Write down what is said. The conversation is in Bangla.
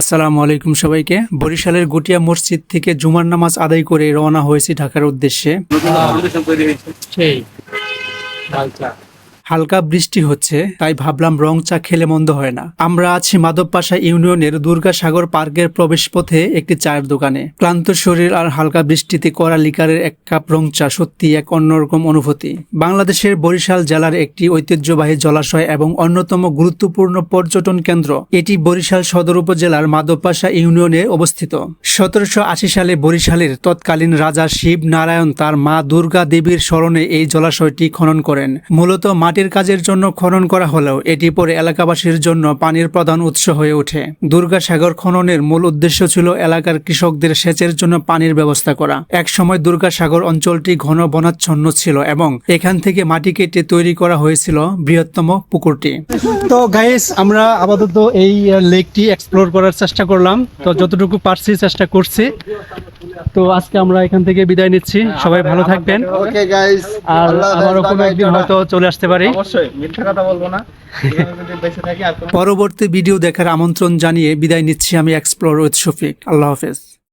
আসসালামু আলাইকুম সবাইকে। বরিশালের গুটিয়া মসজিদ থেকে জুমার নামাজ আদায় করে রওনা হয়েছে ঢাকার উদ্দেশ্যে। সেই। হালকা বৃষ্টি হচ্ছে, তাই ভাবলাম রং চা খেলে মন্দ হয় না। আমরা আছি মাধবপাশা ইউনিয়নের দুর্গাসাগর পার্কের প্রবেশ পথে একটি চায়ের দোকানে। ক্লান্ত শরীর আর হালকা বৃষ্টিতে করা লিকারের এক কাপ রং চা সত্যি এক অন্যরকম অনুভূতি। বাংলাদেশের বরিশাল জেলার একটি ঐতিহ্যবাহী জলাশয় এবং অন্যতম গুরুত্বপূর্ণ পর্যটন কেন্দ্র। এটি বরিশাল সদর উপজেলার মাধবপাশা ইউনিয়নে অবস্থিত। সতেরোশো আশি সালে বরিশালের তৎকালীন রাজা শিব নারায়ণ তার মা দুর্গা দেবীর স্মরণে এই জলাশয়টি খনন করেন। মূলত মাটির কাজের জন্য খনন করা হলেও এটি পরে এলাকাবাসীর জন্য পানির প্রধান উৎস হয়ে ওঠে। দুর্গাসাগর খননের মূল উদ্দেশ্য ছিল এলাকার কৃষকদের সেচের জন্য পানির ব্যবস্থা করা। এক একসময় দুর্গাসাগর অঞ্চলটি ঘন বনাচ্ছন্ন ছিল এবং এখান থেকে মাটি কেটে তৈরি করা হয়েছিল বৃহত্তম পুকুরটি। তো গাইস আমরা আপাতত এই লেকটি এক্সপ্লোর করার চেষ্টা করলাম। তো যতটুকু পারছি চেষ্টা করছি। তো আজকে আমরা এখান থেকে বিদায় নিচ্ছি। সবাই ভালো থাকবেন। ওকে গাইস আর আবারও কোনো একদিন হয়তো চলে আসতে পারি। অবশ্যই মিথ্যা কথা বলব না। পরবর্তী ভিডিও দেখার আমন্ত্রণ জানিয়ে বিদায় নিচ্ছি আমি এক্সপ্লোর উইথ শফিক আল্লাহ হাফেজ।